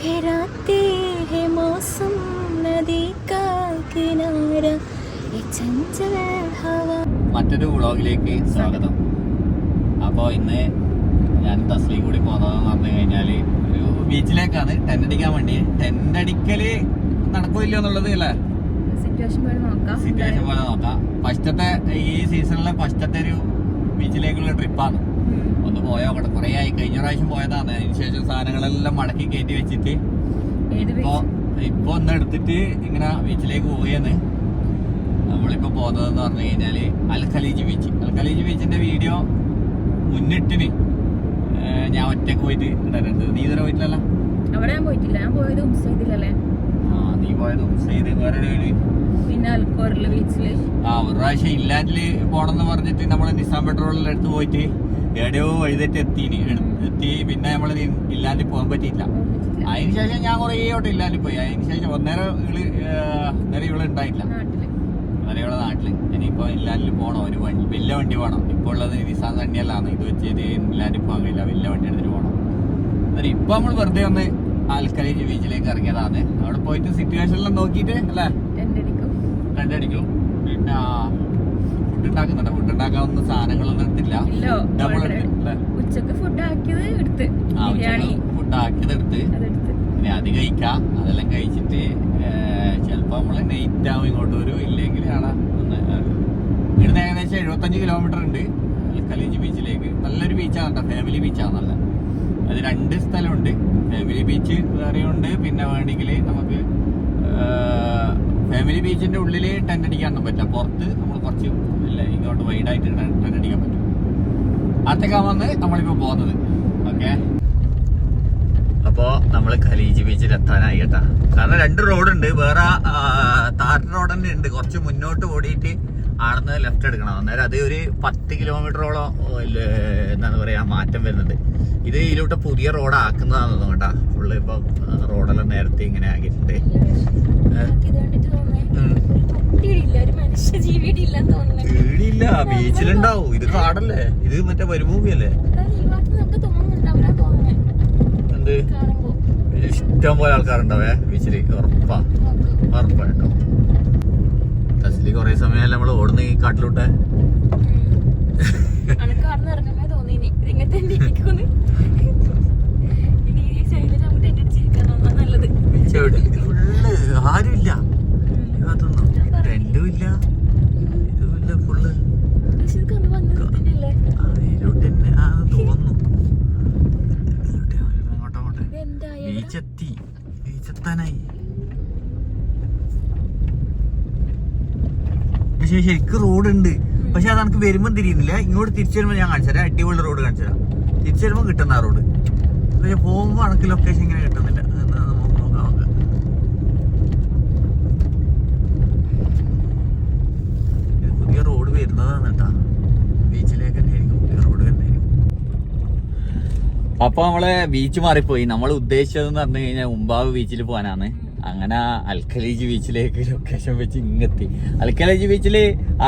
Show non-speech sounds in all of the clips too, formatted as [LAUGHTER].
है रातें है मौसम नदी का किनारा ये चंचल हवा മറ്റൊരു വ്ളോഗിലേക്ക് സ്വാഗതം അപ്പോൾ ഇന്ന് ഞാൻ തസ്ലിയും കൂടി പോകുന്നതെന്ന് പറഞ്ഞു കഴിഞ്ഞാൽ ഒരു ബീച്ചിലേക്കാണ് ടെൻ്റ് അടിക്കാൻ വേണ്ടി ടെൻ്റ് അടിക്കൽ നടക്കില്ല എന്നുള്ളത് അല്ലേ സിറ്റുവേഷൻ പോലെ നോക്കാം സിറ്റുവേഷൻ പോലെ നോക്കാം ഫസ്റ്റത്തെ ഈ സീസണിലെ ഫസ്റ്റത്തെ ഒരു ബീച്ചിലേക്കുള്ള ട്രിപ്പാണ് ഉം. ഒന്ന് പോയോ? അവിടെ കുറേ ആയി. കഴിഞ്ഞ പ്രാവശ്യം പോയതാണ്. അതിനുശേഷം സാധനങ്ങളെല്ലാം മടക്കി കയറ്റി വെച്ചിട്ട്. ഇപ്പൊ ഇപ്പോ ഒന്ന് എടുത്തിട്ട് ഇങ്ങനെ ബീച്ചിലേക്ക് പോവുകയാണ്. നമ്മളിപ്പോ പോകുന്നതെന്ന് പറഞ്ഞു കഴിഞ്ഞാൽ Al Khaleej beach. Al Khaleej ബീച്ചിന്റെ വീഡിയോ മുന്നിട്ടിന്. ഞാൻ ഒറ്റയ്ക്ക് പോയിട്ട് ഇടാനുണ്ട് നീ ഇതുവരെ പോയിട്ടില്ലല്ലോ? അവിടെ ഞാൻ പോയിട്ടില്ല. ഞാൻ പോയത് നീ പോയത് എവിടെയാണ്? പിന്നെ അൽക്കോറിലെ ബീച്ചിൽ ആ ഒരു പ്രാവശ്യം ഇല്ലാൻഡിൽ പോണെന്ന് പറഞ്ഞിട്ട് നമ്മൾ നിസാം പെട്രോളിൽ എടുത്ത് പോയിട്ട് എവിടെയോ എഴുതിട്ട് എത്തി എടു- എത്തി പിന്നെ നമ്മൾ ഇല്ലാൻഡിൽ പോകാൻ പറ്റിയില്ല. അതിനുശേഷം ഞാൻ കുറേ വട്ടം ഇല്ലാണ്ട് പോയി. അതിനുശേഷം ഒന്നേരം ഇൾ നേരെ ഇവിടെ ഉണ്ടായില്ല മലയാള നാട്ടിൽ. ഇനിയിപ്പോ ഇല്ലാണ്ടിൽ പോകണം ഒരു വണ്ടി വലിയ വണ്ടി വേണം. ഇപ്പോൾ ഉള്ളത് നിസാൻ തന്നെയല്ലാണ് ഇത് വെച്ചിട്ട് ഇല്ലാണ്ടിൽ പോകാൻ കഴിയില്ല. വലിയ വണ്ടി എടുത്തിട്ട് പോകണം എന്നിട്ട് ഇപ്പൊ നമ്മൾ വെറുതെ ഒന്ന് ആൽക്കലേജ് ബീച്ചിലേക്ക് ഇറങ്ങിയതാണ്. അവിടെ പോയിട്ട് സിറ്റുവേഷനിലും നോക്കിയിട്ട് അല്ലേ? ടെന്റ് കണ്ടടിക്കും രണ്ടടിക്കും പിന്നെ ഫുഡ് ഉണ്ടാക്കുന്നുണ്ട്. ഫുഡ് ഉണ്ടാക്കാവുന്ന സാധനങ്ങളൊന്നും എടുത്തില്ല. ഡബിൾ. അല്ലേ? ഉച്ചയ്ക്ക് ഫുഡ് ആക്കിയത് എടുത്ത്. പിന്നെ ഫുഡ് ഇനി അത് കഴിക്കാം. അതെല്ലാം കഴിച്ചിട്ട് ചിലപ്പോ നമ്മൾ നൈറ്റ് ആവും ഇങ്ങോട്ട് വരും. ഇല്ലെങ്കിൽ ആടാ ഒന്ന് ഇവിടുന്ന് ഏകദേശം എഴുപത്തഞ്ച് കിലോമീറ്റർ ഉണ്ട്. കലീജ് ബീച്ചിലേക്ക് നല്ലൊരു ബീച്ചാണ് കേട്ടോ ഫാമിലി ബീച്ചാണ് നല്ല അത് രണ്ട് സ്ഥലമുണ്ട്. ഫാമിലി ബീച്ച് വേറെയുണ്ട്. പിന്നെ വേണമെങ്കിൽ നമുക്ക് ഫാമിലി ബീച്ചിന്റെ ഉള്ളിൽ ടെന്റ് അടിക്കാനൊന്നും പറ്റില്ല. പുറത്ത് നമ്മൾ കുറച്ച് ഇല്ല ഇങ്ങോട്ട് വൈഡായിട്ട് ടെന്റ് അടിക്കാൻ പറ്റും. അടുത്തേക്കാവുന്ന നമ്മളിപ്പോൾ പോകുന്നത്. ഓക്കെ അപ്പോൾ നമ്മൾ ഖലീജ് ബീച്ചിൽ എത്താനായി കേട്ടാ. കാരണം രണ്ട് റോഡുണ്ട്. വേറെ താർ റോഡ് തന്നെ ഉണ്ട്. കുറച്ച് മുന്നോട്ട് ഓടിയിട്ട് ആടുന്ന് ലെഫ്റ്റ് എടുക്കണം. അന്നേരം അത് ഒരു പത്ത് കിലോമീറ്ററോളം എന്താണ് പറയാ മാറ്റം വരുന്നുണ്ട്. ഇത് ഇതിലോട്ട് പുതിയ റോഡ് ആക്കുന്നതാന്ന് തോന്നട്ടാ കേട്ടാ. ഫുള്ള് ഇപ്പൊ റോഡെല്ലാം നേരത്തെ ഇങ്ങനെ ആക്കിയിട്ടുണ്ട്. പേടിയില്ല ബീച്ചിലുണ്ടാവും. ഇത് കാടല്ലേ? ഇത് മറ്റേ മരുഭൂമിയല്ലേ? എന്ത്? ഇഷ്ടം പോലെ ആൾക്കാരുണ്ടാവേ ബീച്ചിൽ ഉറപ്പാ. ഉറപ്പായിട്ടോ തസ്ലി കൊറേ സമയം നമ്മൾ ഓടുന്ന ഈ കാട്ടിലോട്ടെ ഇറങ്ങുമ്പോ തോന്നി ഇനി ഇരിക്കുന്ന് ഈ സൈഡിൽ നമുക്ക് അടിച്ചിരിക്കാൻ തോന്നാ നല്ലത്. ഫുള്ള് ആരുമില്ല. ടെന്റും ഇല്ല ഇതുമില്ല ഫുള്ള്. പക്ഷെ ഇത് കണ്ടു വന്നത് തന്നെയല്ലേ അതിലോട്ട് തന്നെ ആ തോന്നുന്നു ഇതിലോട്ട് അങ്ങോട്ടോ അങ്ങോട്ടെ ഇത് എന്തായ ബീച്ചെത്തി ബീച്ചെത്താനായി പക്ഷെ ശരിക്കും റോഡ് ഉണ്ട് എനിക്ക് വരുമ്പോൾ തിരിയുന്നില്ല. ഇങ്ങോട്ട് തിരിച്ചു വരുമ്പോൾ ഞാൻ കാണിച്ചു തരാം. അടിപൊളി റോഡ് കാണിച്ചു തരാം. തിരിച്ചു വരുമ്പോൾ കിട്ടുന്ന ആ റോഡ് പക്ഷെ പോകുമ്പോൾ അണക്ക് ലൊക്കേഷൻ ഇങ്ങനെ കിട്ടുന്നില്ല. നമുക്ക് നോക്കാം നമുക്ക്. റോഡ് റോഡ് അപ്പൊ നമ്മളെ ബീച്ച് മാറിപ്പോയി. നമ്മൾ ഉദ്ദേശിച്ചതെന്ന് പറഞ്ഞു കഴിഞ്ഞാൽ ഉമ്പാവ് ബീച്ചിൽ പോകാനാണ്. അങ്ങനെ അൽക്കലേജ് ബീച്ചിലേക്ക് ലൊക്കേഷൻ വെച്ച് ഇങ്ങെത്തി. അൽക്കലേജ് ബീച്ചിൽ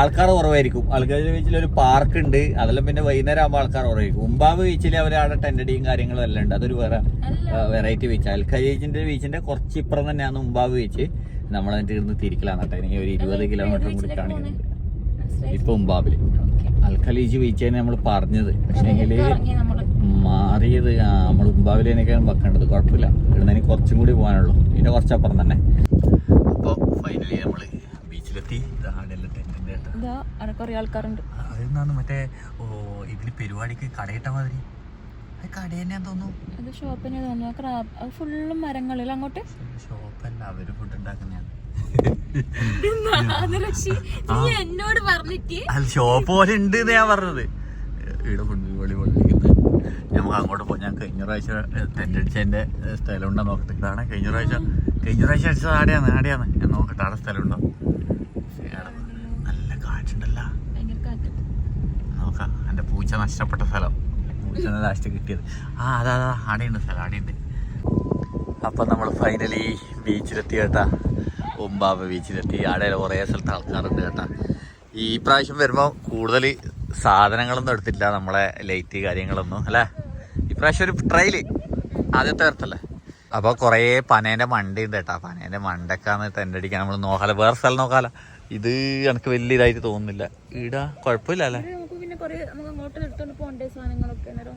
ആൾക്കാർ കുറവായിരിക്കും. അൽക്കലേജ് ബീച്ചിൽ ഒരു പാർക്ക് ഉണ്ട്. അതെല്ലാം പിന്നെ വൈകുന്നേരം ആകുമ്പോൾ ആൾക്കാർ കുറവായിരിക്കും. ഉമ്പാവ് ബീച്ചിൽ അവർ അവിടെ ടെൻഡടിയും കാര്യങ്ങളും എല്ലാം ഉണ്ട്. അതൊരു വേറെ വെറൈറ്റി ബീച്ച് അൽഖലീജിന്റെ ബീച്ചിന്റെ കുറച്ച് ഇപ്പുറം തന്നെയാണ് ഉമ്പാവ് ബീച്ച് നമ്മൾ എന്നിട്ട് ഇരുന്ന് തിരിക്കലാണ് കേട്ടോ. എനിക്ക് ഒരു ഇരുപത് കിലോമീറ്റർ കൂടി കാണിക്കുന്നുണ്ട്. ഇപ്പൊ ഉമ്പാവിൽ. അൽഖലീജ് ബീച്ച് തന്നെ നമ്മൾ പറഞ്ഞത്. പക്ഷേ മാറിയത് ആ നമ്മൾ ഉമ്പാവിലേനൊക്കെയാണ് വെക്കേണ്ടത് കുഴപ്പമില്ല. ഇവിടുന്ന് ഇനി കുറച്ചും കൂടി പോകാനുള്ളൂ. പിന്നെ കുറച്ചപ്പുറം തന്നെ. അപ്പോൾ ഫൈനലി നമ്മൾ ബീച്ചിലെത്തി കുറെ ആൾക്കാരുണ്ട്. അതെന്നാണ് മറ്റേ ഓ ഇതിന് പരിപാടിക്ക് കടയിട്ട മാതിരി? അത് തോന്നുന്നു. ഷോപ്പിന് ക്രാബ് അത് ഫുള്ളും മരങ്ങളിൽ അങ്ങോട്ട്. ഷോപ്പല്ല അവർ ഫുഡ് ഉണ്ടാക്കുന്നതാണ്. നീ എന്നോട് പറഞ്ഞിട്ട്? ഷോപ്പ് പോലെ ഉണ്ട് ഞാൻ പറഞ്ഞത്. ഇവിടെ ഫുഡ് നമുക്ക് അങ്ങോട്ട് പോകാം ഞാൻ കഴിഞ്ഞ പ്രാവശ്യം ടെന്റ് സ്ഥലമുണ്ടോ നോക്കട്ടെ ഇതാണ് കഴിഞ്ഞ പ്രാവശ്യം കഴിഞ്ഞ പ്രാവശ്യം അടിച്ചത് ആടെയാണ് ആടെയാണ്. ഞാൻ നോക്കട്ടെ ആടെ സ്ഥലമുണ്ടോ? നല്ല കാറ്റുണ്ടല്ലോ. കാറ്റ്. നോക്കാം. എന്റെ പൂച്ച നഷ്ടപ്പെട്ട സ്ഥലം. പൂച്ച ലാസ്റ്റ് കിട്ടിയത്. ആ അതാ അതാ ആടെയുണ്ട് സ്ഥലം ആടെയുണ്ട്. അപ്പം നമ്മൾ ഫൈനലി ബീച്ചിലെത്തി കേട്ടാ. ഉമ്പാവ് ബീച്ചിലെത്തി ആടെ കുറേ സ്ഥലത്ത് ആൾക്കാരുണ്ട് കേട്ടാ. ഈ പ്രാവശ്യം വരുമ്പോൾ കൂടുതൽ സാധനങ്ങളൊന്നും എടുത്തില്ല നമ്മളെ ലൈറ്റ് കാര്യങ്ങളൊന്നും അല്ലേ? ഇപ്രാവശ്യം ഒരു ട്രയൽ ആദ്യത്തെ വരത്തല്ലേ? അപ്പൊ കൊറേ പനേന്റെ മണ്ടി ഉണ്ട് കേട്ടോ. പനേന്റെ മണ്ടക്കാന്ന് തന്നെ അടിക്കാൻ നമ്മൾ നോക്കാല. വേറെ സ്ഥലം നോക്കാല. ഇത് എനിക്ക് വലിയ ഇതായിട്ട് തോന്നുന്നില്ല. ഇടാ കുഴപ്പമില്ല അല്ലേ? ഇവിടെ നമുക്ക് പിന്നെ കൊറേ നമുക്ക് അങ്ങോട്ട് എടുത്തോണ്ട് പോണ്ടേ സാധനങ്ങളൊക്കെ അന്നേരം?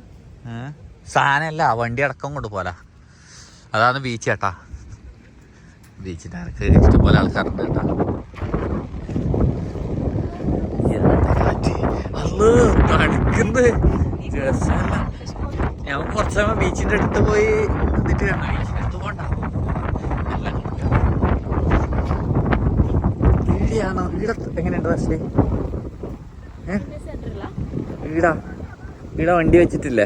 ഏ? സാധനമല്ല വണ്ടി അടക്കം കൊണ്ട് പോലാ അതാണ് ബീച്ച് ചേട്ടാ ബീച്ചിന്റെ അനക്ക് ഇഷ്ടംപോലെ ആൾക്കാരുണ്ട് കേട്ടാ. എന്താ കാറ്റ്? അള്ളോ, തണുക്കുന്നത് രസമല്ല. ഞാൻ കുറച്ച് സമയം ബീച്ചിന്റെ അടുത്ത് പോയി എന്നിട്ട്. ബീച്ചിന്റെ അടുത്ത് പോണ്ട. നല്ല ഈടെയാണോ ഈട എങ്ങനെയുണ്ട് പക്ഷേ ഈടാ വണ്ടി വെച്ചിട്ടില്ലേ?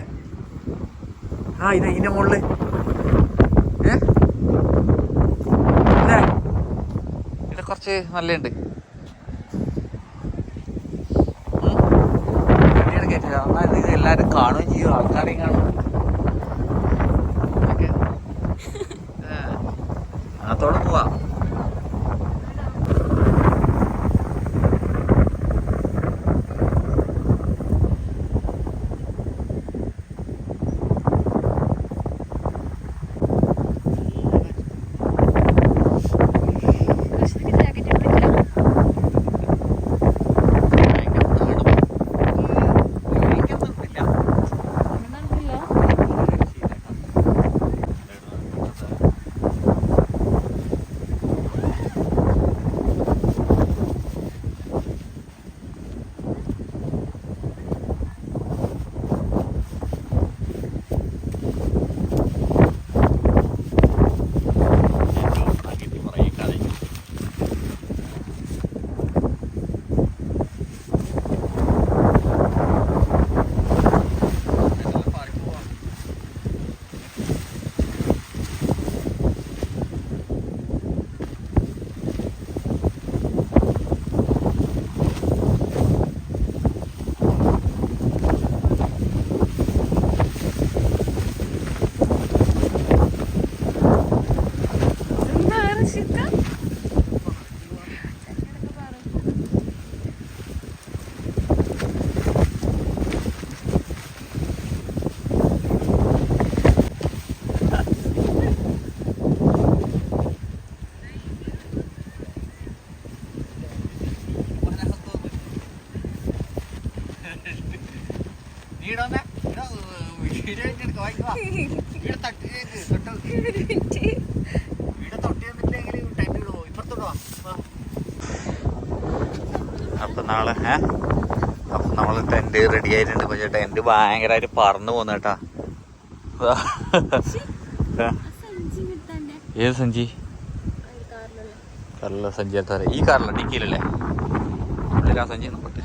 ആ ഇത് ഇതിന്റെ മുകളിൽ ഏ? ഇവിടെ കുറച്ച് നല്ലുണ്ട് അപ്പൊ നമ്മൾ ഏ? അപ്പൊ നമ്മൾ ടെന്റ് റെഡി ആയിട്ടുണ്ട്. കൊച്ചു ടെന്റ് ഭയങ്കരമായിട്ട് പറന്നു പോകുന്ന കേട്ടാ. ഏത് സഞ്ചി? കാറിലുള്ള കാറിലുള്ള സഞ്ചി എടുത്താ ഈ കാറില ഡിക്കിയിലല്ലേ? ഉള്ളിലാ സഞ്ചി നോക്കട്ടെ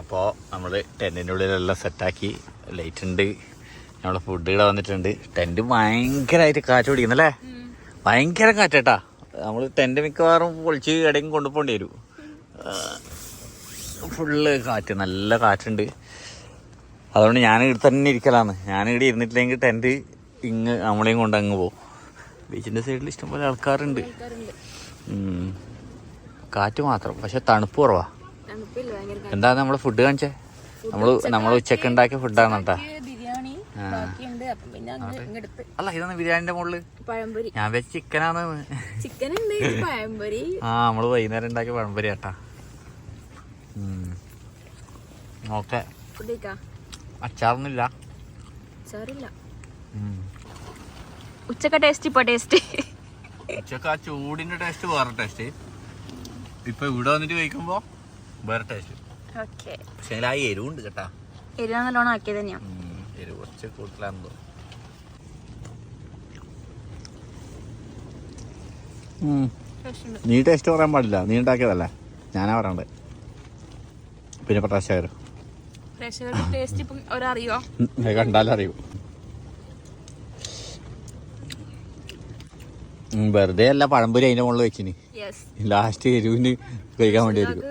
അപ്പോൾ നമ്മൾ ടെന്റിന്റെ ഉള്ളിലെല്ലാം സെറ്റാക്കി ലൈറ്റ് ഉണ്ട്. നമ്മളെ ഫുഡ് ഇവിടെ വന്നിട്ടുണ്ട്. ടെന്റ് ഭയങ്കരമായിട്ട് കാറ്റ് പിടിക്കുന്നല്ലേ? ഭയങ്കര കാറ്റേട്ടാ നമ്മൾ ടെന്റ് മിക്കവാറും പൊളിച്ച് ഇടയും കൊണ്ടുപോകേണ്ടി വരും. ഫുള്ള് കാറ്റ് നല്ല കാറ്റുണ്ട്. അതുകൊണ്ട് ഞാൻ ഇവിടെ തന്നെ ഇരിക്കലാന്ന് ഞാൻ ഇവിടെ ഇരുന്നിട്ടില്ലെങ്കിൽ ടെന്റ് ഇങ്ങ് നമ്മളെയും കൊണ്ട് അങ്ങ് പോകും. ബീച്ചിന്റെ സൈഡിൽ ഇഷ്ടംപോലെ ആൾക്കാരുണ്ട്. കാറ്റ് മാത്രം പക്ഷെ തണുപ്പ് കുറവാ. എന്താ നമ്മൾ ഫുഡ് കാണിച്ചേ? നമ്മൾ നമ്മൾ ഉച്ചയ്ക്ക് ഉണ്ടാക്കിയ ഫുഡാണ് കേട്ടാ ബാക്കിയുണ്ട് അപ്പം പിന്നെ ഇങ്ങെടുത്ത് അല്ല ഇതൊന്ന് ബിരിയാണിന്റെ മുകളിൽ പഴംപൊരി. ഞാൻ വെച്ച ചിക്കനാണ്. ചിക്കൻ ഉണ്ട് പഴംപൊരി. ആ നമ്മൾ വൈകുന്നേരം ഉണ്ടാക്കിയ പഴംപൊരി കേട്ടാ ഓക്കെ. അച്ചാറൊന്നുമില്ല. ഉച്ചക്ക ടേസ്റ്റ് ഇപ്പൊ ടേസ്റ്റ്? ഉച്ചയ്ക്ക് ആ ചൂടിന്റെ ടേസ്റ്റ് വേറെ ടേസ്റ്റ്. ഇപ്പൊ ഇവിടെ വന്നിട്ട് കഴിക്കുമ്പോ വേറെ ടേസ്റ്റ്. ഓക്കെ. പക്ഷെ ആ എരിവുണ്ട് കേട്ടാ. എരിവാ നല്ലോണം ആക്കിയത് തന്നെയാ. ഉം, എരിവ് കുറച്ച് കൂടുതലാണെന്തോ നീ ടേസ്റ്റ് പറയാൻ പാടില്ല. നീ ഉണ്ടാക്കിയതല്ല? ഞാനാ പറയണ്ടേ പിന്നെ പ്രേക്ഷകർ കണ്ടാലറിയൂ ഉം, വെറുതെ അല്ല പഴംപൊരി അതിന്റെ മുകളിൽ വെച്ചിന്. യെസ് ലാസ്റ്റ് എരിവിന് കഴിക്കാൻ വേണ്ടി കേക്ക്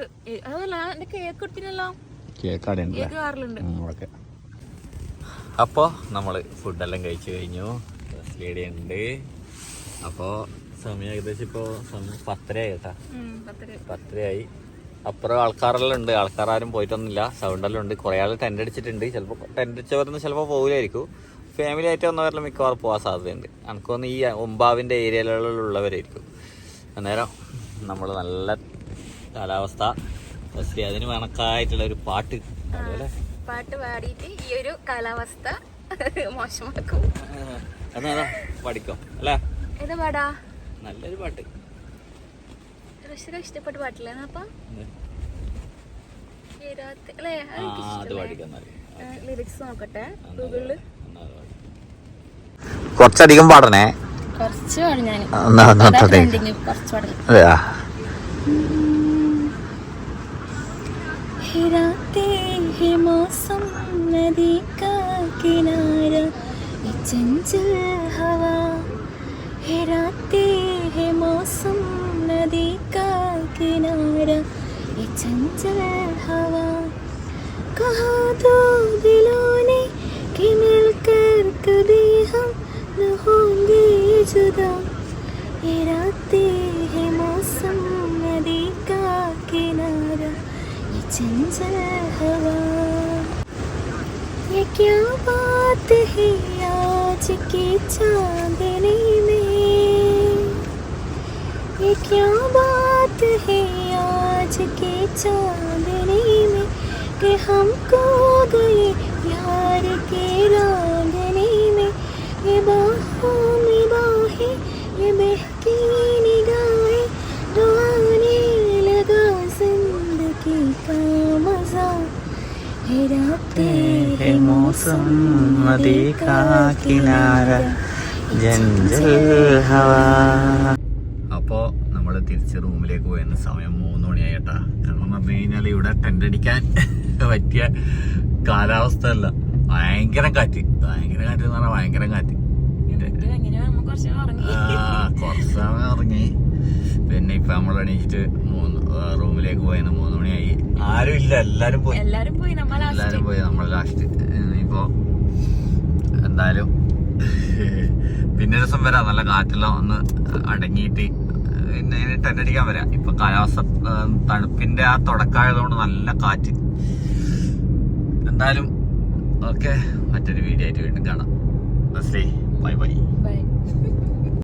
കേക്കാടുണ്ട് ഓക്കെ അപ്പോൾ നമ്മൾ ഫുഡെല്ലാം കഴിച്ചു കഴിഞ്ഞു. ലേഡി ഉണ്ട് അപ്പോൾ സമയം ഏകദേശം ഇപ്പോൾ സമയം പത്തരയായി കേട്ടാ. പത്തരയായി. അപ്പുറം ആൾക്കാരെല്ലാം ഉണ്ട്. ആൾക്കാരും പോയിട്ടൊന്നുമില്ല. സൗണ്ടെല്ലാം ഉണ്ട്. കുറേ ആൾ ടെന്റ് അടിച്ചിട്ടുണ്ട്. ചിലപ്പോൾ ടെന്റ് അടിച്ചവരൊന്നും ചിലപ്പോൾ പോകില്ലായിരിക്കും ഫാമിലി ആയിട്ട് വന്നവരെല്ലാം മിക്കവാറും പോകാൻ സാധ്യതയുണ്ട്. എനിക്കൊന്ന് ഈ ഒമ്പാവിന്റെ ഏരിയയിലുള്ളവരായിരിക്കും അന്നേരം നമ്മൾ നല്ല കാലാവസ്ഥ. അതിന് കണക്കായിട്ടുള്ള ഒരു പാട്ട് അതുപോലെ പാട്ട് പാടിയിട്ട് ഈ ഒരു കാലാവസ്ഥ മോശമാക്കും. പഠിക്കാം അല്ലേ? ഏതാ പാടാ? നല്ലൊരു പാട്ട്. ഇഷ്ടപ്പെട്ട പാട്ടില്ലേ അപ്പൊ? ലിറിക്സ് നോക്കട്ടെ കുറച്ചധികം പാടണേ? കുറച്ച് ഞാൻ കുറച്ച് हैं मौसम नदी का किनारा ये चंचल हवा हिराते हैं मौसम नदी का किनारा ये चंचल हवा कहा दो दिलों ने कि मिलकर कभी हम न होंगे जुदा ये रातें हवा ये क्या बात है आज की चांदनी में? ये क्या बात है आज की चांदनी में कि हमको गए प्यार के रागनी में? ये बाहों में बाहें है रातें है मौसम नदी का किनारा അപ്പോ നമ്മള് തിരിച്ച് റൂമിലേക്ക് പോയിരുന്ന സമയം മൂന്ന് മണിയായിട്ടാ കാരണം പറഞ്ഞു കഴിഞ്ഞാൽ ഇവിടെ ടെന്റ് അടിക്കാൻ [LAUGHS] പറ്റിയ കാലാവസ്ഥ അല്ല ഭയങ്കര കാറ്റ് ഭയങ്കര കാറ്റ് എന്ന് പറഞ്ഞാൽ ഭയങ്കര കാറ്റ് ഇത് കുറച്ച് ഉറങ്ങി ആ, കുറച്ച് സമയം ഇറങ്ങി പിന്നെ ഇപ്പൊ നമ്മൾ എണീച്ചിട്ട് മൂന്ന് റൂമിലേക്ക് പോയെന്ന് മൂന്ന് മണിയായി. ആരും ഇല്ല. എല്ലാരും പോയി. എല്ലാരും പോയി. നമ്മൾ എല്ലാരും പോയി. നമ്മൾ ലാസ്റ്റ് ഇപ്പോ എന്തായാലും പിന്നെ ദിവസം വരാം. നല്ല കാറ്റെല്ലാം ഒന്ന് അടങ്ങിയിട്ട് പിന്നെ ടെന്റ് അടിക്കാൻ വരാം. ഇപ്പൊ കാലാവസ്ഥ തണുപ്പിന്റെ ആ തുടക്കമായതുകൊണ്ട് നല്ല കാറ്റ്. എന്തായാലും ഓക്കെ. മറ്റൊരു വീഡിയോ ആയിട്ട് വീണ്ടും കാണാം. Bye bye. ബൈ